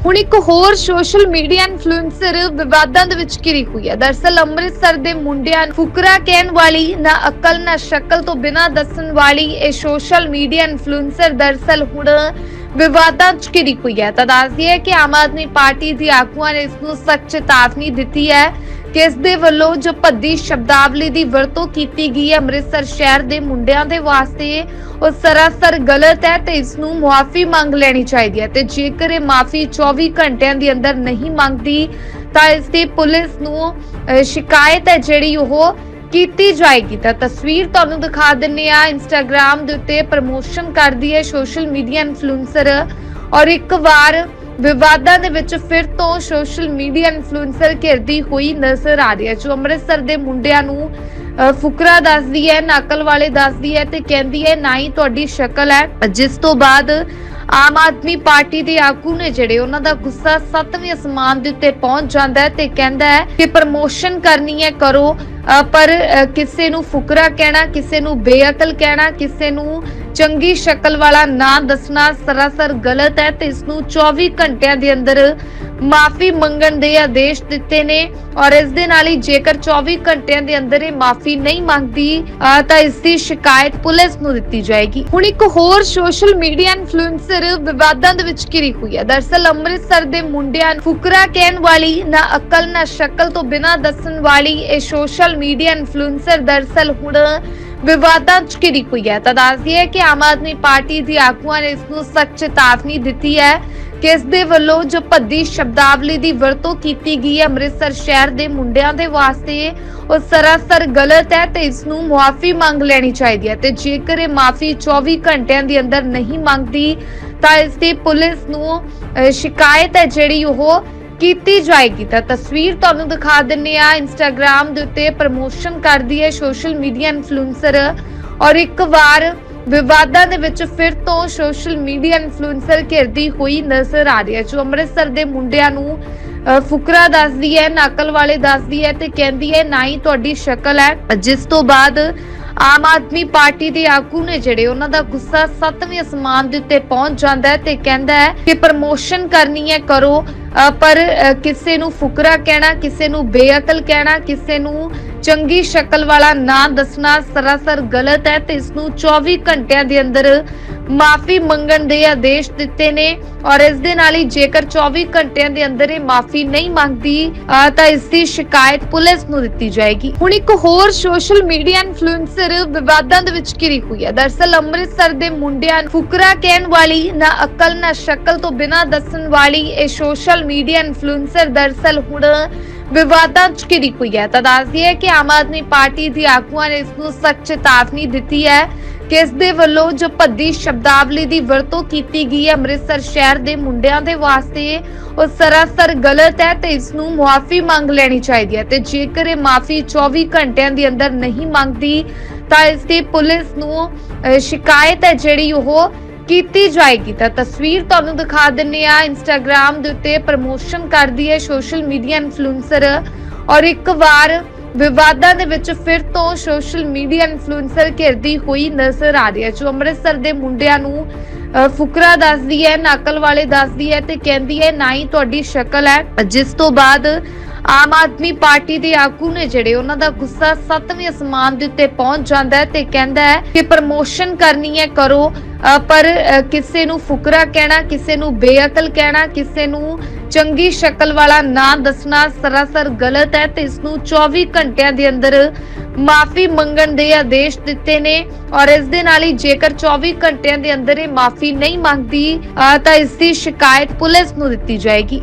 ਹੁਣ ਇੱਕ ਹੋਰ ਸੋਸ਼ਲ ਮੀਡੀਆ ਇਨਫਲੂਐਂਸਰ ਵਿਵਾਦਾਂ ਦੇ ਵਿੱਚ ਘਿਰੀ ਹੋਈ ਹੈ। ਦਰਸਲ ਅੰਮ੍ਰਿਤਸਰ ਦੇ ਮੁੰਡਿਆਂ ਨੂੰ ਫੁਕਰਾ ਕਹਿਣ ਵਾਲੀ, ਨਾ ਅਕਲ, ਨਾ ਸ਼ਕਲ ਤੋਂ ਬਿਨਾਂ ਦੱਸਣ ਵਾਲੀ ਇਹ ਸੋਸ਼ਲ ਮੀਡੀਆ ਇਨਫਲੂਐਂਸਰ ਦਰਸਲ ਹੁਣ ਵਿਵਾਦਾਂ 'ਚ ਘਿਰੀ ਹੋਈ ਹੈ। ਤਾਂ ਦੱਸਦੀ ਹੈ ਕਿ ਆਮ ਆਦਮੀ ਪਾਰਟੀ ਦੇ ਆਗੂਆਂ ਨੇ ਇਸ ਨੂੰ ਸਖਤ ਚੇਤਾਵਨੀ ਦਿੱਤੀ ਹੈ। ਕਿ ਦੇ ਵੱਲੋਂ ਜੋ ਭੱਦੀ ਸ਼ਬਦਾਵਲੀ ਦੀ ਵਰਤੋਂ ਕੀਤੀ ਗਈ ਹੈ ਅੰਮ੍ਰਿਤਸਰ ਸ਼ਹਿਰ ਦੇ ਮੁੰਡਿਆਂ ਦੇ ਵਾਸਤੇ ਉਹ ਸਰਾਸਰ ਗਲਤ ਹੈ ਤੇ ਇਸ ਨੂੰ ਮੁਆਫੀ ਮੰਗ ਲੈਣੀ ਚਾਹੀਦੀ ਹੈ। ਤੇ ਜੇਕਰ ਇਹ ਮਾਫੀ 24 ਘੰਟਿਆਂ ਦੇ ਅੰਦਰ ਨਹੀਂ ਮੰਗਦੀ ਤਾਂ ਇਸ ਦੀ ਪੁਲਿਸ ਨੂੰ ਅਹ, ਸ਼ਿਕਾਇਤ ਹੈ ਜਿਹੜੀ ਉਹ ਕੀਤੀ ਜਾਏਗੀ। ਤਾਂ ਤਸਵੀਰ ਤੁਹਾਨੂੰ ਦਿਖਾ ਦਿੰਨੇ ਆ ਇੰਸਟਾਗ੍ਰam ਦੇ ਉੱਤੇ ਪ੍ਰਮੋਸ਼ਨ ਕਰਦੀ ਹੈ ਸੋਸ਼ਲ ਮੀਡੀਆ ਇਨਫਲੂਐਂਸਰ ਔਰ ਇੱਕ ਵਾਰ ਵਿਵਾਦਾਂ ਦੇ ਵਿੱਚ ਫਿਰ ਤੋਂ ਸੋਸ਼ਲ ਮੀਡੀਆ ਇਨਫਲੂਐਂਸਰ ਘਿਰਦੀ ਹੋਈ ਨਜ਼ਰ ਆ ਰਹੀ ਹੈ। ਜੋ ਅੰਮ੍ਰਿਤਸਰ ਦੇ ਮੁੰਡਿਆਂ ਨੂੰ ਫੁਕਰਾ ਦੱਸਦੀ ਹੈ, ਨਕਲ ਵਾਲੇ ਦੱਸਦੀ ਹੈ ਤੇ ਕਹਿੰਦੀ ਹੈ, ਨਾ ਹੀ ਤੁਹਾਡੀ ਸ਼ਕਲ ਹੈ। ਜਿਸ ਤੋਂ ਬਾਅਦ ਆਮ ਆਦਮੀ ਪਾਰਟੀ ਦੇ ਆਗੂ ਨੇ ਜਿਹੜੇ ਉਹਨਾਂ ਦਾ ਗੁੱਸਾ ਸੱਤਵੇਂ ਅਸਮਾਨ ਦੇ ਉੱਤੇ ਪਹੁੰਚ ਜਾਂਦਾ ਹੈ ਤੇ ਕਹਿੰਦਾ ਹੈ ਕਿ ਪ੍ਰਮੋਸ਼ਨ ਕਰਨੀ ਹੈ, ਕਰੋ। ਪਰ ਕਿਸੇ ਨੂੰ ਫੁਕਰਾ ਕਹਿਣਾ, ਕਿਸੇ ਨੂੰ ਬੇਅਕਲ ਕਹਿਣਾ, ਕਿਸੇ ਨੂੰ ਚੰਗੀ ਸ਼ਕਲ ਵਾਲਾ ਨਾਂ ਦੱਸਣਾ ਸਰਾਸਰ ਗਲਤ ਹੈ ਤੇ ਇਸ ਨੂੰ 24 ਘੰਟਿਆਂ ਦੇ ਅੰਦਰ ਮਾਫੀ ਮੰਗਣ ਦੇ ਆਦੇਸ਼ ਦਿੱਤੇ ਨੇ ਔਰ ਇਸ ਦੇ ਨਾਲ ਹੀ ਜੇਕਰ 24 ਘੰਟਿਆਂ ਦੇ ਅੰਦਰ ਇਹ ਮਾਫੀ ਨਹੀਂ ਮੰਗਦੀ ਤਾਂ ਇਸ ਦੀ ਸ਼ਿਕਾਇਤ ਪੁਲਿਸ ਨੂੰ ਦਿੱਤੀ ਜਾਏਗੀ। ਹੁਣ ਇੱਕ ਹੋਰ ਸੋਸ਼ਲ ਮੀਡੀਆ ਇਨਫਲੂਐਂਸਰ ਵਿਵਾਦਾਂ ਦੇ ਵਿੱਚ ਘਿਰੀ ਹੋਈ ਹੈ। ਦਰਸਲ ਅੰਮ੍ਰਿਤਸਰ ਦੇ ਮੁੰਡਿਆਂ ਨੂੰ ਫੁਕਰਾ ਕਹਿਣ ਵਾਲੀ, ਨਾ ਅਕਲ, ਨਾ ਸ਼ਕਲ ਤੋਂ ਬਿਨਾਂ ਦੱਸਣ ਵਾਲੀ ਇਹ ਸੋਸ਼ਲ ਮੀਡੀਆ ਇਨਫਲੂਐਂਸਰ ਦਰਸਲ ਹੁਣ ਵਿਵਾਦਾਂ 'ਚ ਘਿਰੀ ਹੋਈ ਹੈ। ਤਾਂ ਦੱਸਦੀ ਹੈ ਕਿ ਆਮ ਆਦਮੀ ਪਾਰਟੀ ਦੇ ਆਗੂਆਂ ਨੇ ਇਸ ਨੂੰ ਸਖਤ ਚੇਤਾਵਨੀ ਦਿੱਤੀ ਹੈ। ਕਿ ਦੇ ਵੱਲੋਂ ਜੋ ਭੱਦੀ ਸ਼ਬਦਾਵਲੀ ਦੀ ਵਰਤੋਂ ਕੀਤੀ ਗਈ ਹੈ ਅੰਮ੍ਰਿਤਸਰ ਸ਼ਹਿਰ ਦੇ ਮੁੰਡਿਆਂ ਦੇ ਵਾਸਤੇ ਉਹ ਸਰਾਸਰ ਗਲਤ ਹੈ ਤੇ ਇਸ ਨੂੰ ਮੁਆਫੀ ਮੰਗ ਲੈਣੀ ਚਾਹੀਦੀ ਹੈ ਤੇ ਜੇਕਰ ਇਹ ਮਾਫੀ 24 ਘੰਟਿਆਂ ਦੇ ਅੰਦਰ ਨਹੀਂ ਮੰਗਦੀ ਤਾਂ ਇਸ ਦੀ ਪੁਲਿਸ ਨੂੰ ਅਹ, ਸ਼ਿਕਾਇਤ ਹੈ ਜਿਹੜੀ ਉਹ ਕੀਤੀ ਜਾਏਗੀ। ਤਾਂ ਤਸਵੀਰ ਤੁਹਾਨੂੰ ਦਿਖਾ ਦਿੰਨੇ ਆ ਇੰਸਟਾਗ੍ਰam ਦੇ ਉੱਤੇ ਪ੍ਰਮੋਸ਼ਨ ਕਰਦੀ ਹੈ ਸੋਸ਼ਲ ਮੀਡੀਆ ਇਨਫਲੂਐਂਸਰ ਔਰ ਇੱਕ ਵਾਰ ਵਿਵਾਦਾਂ ਦੇ ਵਿੱਚ ਫਿਰ ਤੋਂ ਸੋਸ਼ਲ ਮੀਡੀਆ ਇਨਫਲੂਐਂਸਰ ਘਿਰਦੀ ਹੋਈ ਨਜ਼ਰ ਆ ਰਹੀ ਹੈ। ਜੋ ਅੰਮ੍ਰਿਤਸਰ ਦੇ ਮੁੰਡਿਆਂ ਨੂੰ ਅਹ, ਫੁਕਰਾ ਦੱਸਦੀ ਹੈ ਨਕਲ ਵਾਲੇ ਦੱਸਦੀ ਹੈ ਤੇ ਕਹਿੰਦੀ ਹੈ ਨਾ ਹੀ ਤੁਹਾਡੀ ਸ਼ਕਲ ਹੈ। ਜਿਸ ਤੋਂ ਬਾਅਦ ਆਮ ਆਦਮੀ ਪਾਰਟੀ ਦੇ ਆਗੂ ਨੇ ਜਿਹੜੇ ਉਹਨਾਂ ਦਾ ਗੁੱਸਾ ਸੱਤਵੇਂ ਅਸਮਾਨ ਦੇ ਉੱਤੇ ਪਹੁੰਚ ਜਾਂਦਾ ਹੈ ਤੇ ਕਹਿੰਦਾ ਹੈ ਕਿ ਪ੍ਰਮੋਸ਼ਨ ਕਰਨੀ ਹੈ, ਕਰੋ। ਪਰ ਕਿਸੇ ਨੂੰ ਫੁਕਰਾ ਕਹਿਣਾ, ਕਿਸੇ ਨੂੰ ਬੇਅਕਲ ਕਹਿਣਾ, ਕਿਸੇ ਨੂੰ ਚੰਗੀ ਸ਼ਕਲ ਵਾਲਾ ਨਾਂ ਦੱਸਣਾ ਸਰਾਸਰ ਗਲਤ ਹੈ ਤੇ ਇਸ ਨੂੰ 24 ਘੰਟਿਆਂ ਦੇ ਅੰਦਰ ਮਾਫੀ ਮੰਗਣ ਦੇ ਆਦੇਸ਼ ਦਿੱਤੇ ਨੇ ਔਰ ਇਸ ਦੇ ਨਾਲ ਹੀ ਜੇਕਰ 24 ਘੰਟਿਆਂ ਦੇ ਅੰਦਰ ਇਹ ਮਾਫੀ ਨਹੀਂ ਮੰਗਦੀ ਤਾਂ ਇਸ ਦੀ ਸ਼ਿਕਾਇਤ ਪੁਲਿਸ ਨੂੰ ਦਿੱਤੀ ਜਾਏਗੀ। ਹੁਣ ਇੱਕ ਹੋਰ ਸੋਸ਼ਲ ਮੀਡੀਆ ਇਨਫਲੂਐਂਸਰ ਵਿਵਾਦਾਂ ਦੇ ਵਿੱਚ ਘਿਰੀ ਹੋਈ ਹੈ। ਦਰਸਲ ਅੰਮ੍ਰਿਤਸਰ ਦੇ ਮੁੰਡਿਆਂ ਨੂੰ ਫੁਕਰਾ ਕਹਿਣ ਵਾਲੀ, ਨਾ ਅਕਲ, ਨਾ ਸ਼ਕਲ ਤੋਂ ਬਿਨਾਂ ਦੱਸਣ ਵਾਲੀ ਇਹ ਸੋਸ਼ਲ ਮੀਡੀਆ ਇਨਫਲੂਐਂਸਰ ਦਰਸਲ ਹੁਣ ਵਿਵਾਦਾਂ 'ਚ ਘਿਰੀ ਹੋਈ ਹੈ। ਤਾਂ ਦੱਸਦੀ ਹੈ ਕਿ ਆਮ ਆਦਮੀ ਪਾਰਟੀ ਦੀ ਆਗੂਆਂ ਨੇ ਇਸ ਨੂੰ ਸਖਤ ਚੇਤਾਵਨੀ ਦਿੱਤੀ ਹੈ। ਕਿ ਦੇ ਵੱਲੋਂ ਜੋ ਭੱਦੀ ਸ਼ਬਦਾਵਲੀ ਦੀ ਵਰਤੋਂ ਕੀਤੀ ਗਈ ਹੈ ਅੰਮ੍ਰਿਤਸਰ ਸ਼ਹਿਰ ਦੇ ਮੁੰਡਿਆਂ ਦੇ ਵਾਸਤੇ, ਉਹ ਸਰਾਸਰ ਗਲਤ ਹੈ ਤੇ ਇਸ ਨੂੰ ਮੁਆਫੀ ਮੰਗ ਲੈਣੀ ਚਾਹੀਦੀ ਹੈ। ਤੇ ਜੇਕਰ ਇਹ ਮਾਫੀ 24 ਘੰਟਿਆਂ ਦੇ ਅੰਦਰ ਨਹੀਂ ਮੰਗਦੀ, ਤਾਂ ਇਸ ਦੀ ਪੁਲਿਸ ਨੂੰ ਸ਼ਿਕਾਇਤ ਹੈ ਜਿਹੜੀ ਉਹ ਕੀਤੀ ਜਾਏਗੀ। ਤਾਂ ਤਸਵੀਰ ਤੁਹਾਨੂੰ ਦਿਖਾ ਦਿੰਨੇ ਆ ਇੰਸਟਾਗ੍ਰam ਦੇ ਉੱਤੇ ਪ੍ਰਮੋਸ਼ਨ ਕਰਦੀ ਹੈ ਸੋਸ਼ਲ ਮੀਡੀਆ ਇਨਫਲੂਐਂਸਰ ਔਰ ਇੱਕ ਵਾਰ ਵਿਵਾਦਾਂ ਦੇ ਵਿੱਚ ਫਿਰ ਤੋਂ ਸੋਸ਼ਲ ਮੀਡੀਆ ਇਨਫਲੂਐਂਸਰ ਘਿਰਦੀ ਹੋਈ ਨਜ਼ਰ ਆ ਰਹੀ ਹੈ। ਜੋ ਅੰਮ੍ਰਿਤਸਰ ਦੇ ਮੁੰਡਿਆਂ ਨੂੰ ਅਹ, ਫੁਕਰਾ ਦੱਸਦੀ ਹੈ ਨਕਲ ਵਾਲੇ ਦੱਸਦੀ ਹੈ ਤੇ ਕਹਿੰਦੀ ਹੈ ਨਾ ਹੀ ਤੁਹਾਡੀ ਸ਼ਕਲ ਹੈ। ਜਿਸ ਤੋਂ ਬਾਅਦ ਆਮ ਆਦਮੀ ਪਾਰਟੀ ਦੇ ਆਗੂ ਨੇ ਜਿਹੜੇ ਉਹਨਾਂ ਦਾ ਗੁੱਸਾ ਸੱਤਵੇਂ ਅਸਮਾਨ ਦੇ ਉੱਤੇ ਪਹੁੰਚ ਜਾਂਦਾ ਹੈ ਤੇ ਕਹਿੰਦਾ ਹੈ ਕਿ ਪ੍ਰਮੋਸ਼ਨ ਕਰਨੀ ਹੈ, ਕਰੋ। ਪਰ ਕਿਸੇ ਨੂੰ ਫੁਕਰਾ ਕਹਿਣਾ, ਕਿਸੇ ਨੂੰ ਬੇਅਕਲ ਕਹਿਣਾ, ਕਿਸੇ ਨੂੰ ਚੰਗੀ ਸ਼ਕਲ ਵਾਲਾ ਨਾਂ ਦੱਸਣਾ ਸਰਾਸਰ ਗਲਤ ਹੈ ਤੇ ਇਸ ਨੂੰ 24 ਘੰਟਿਆਂ ਦੇ ਅੰਦਰ ਮਾਫੀ ਮੰਗਣ ਦੇ ਆਦੇਸ਼ ਦਿੱਤੇ ਨੇ ਔਰ ਇਸ ਦੇ ਨਾਲ ਹੀ ਜੇਕਰ 24 ਘੰਟਿਆਂ ਦੇ ਅੰਦਰ ਇਹ ਮਾਫੀ ਨਹੀਂ ਮੰਗਦੀ ਤਾਂ ਇਸ ਦੀ ਸ਼ਿਕਾਇਤ ਪੁਲਿਸ ਨੂੰ ਦਿੱਤੀ ਜਾਏਗੀ।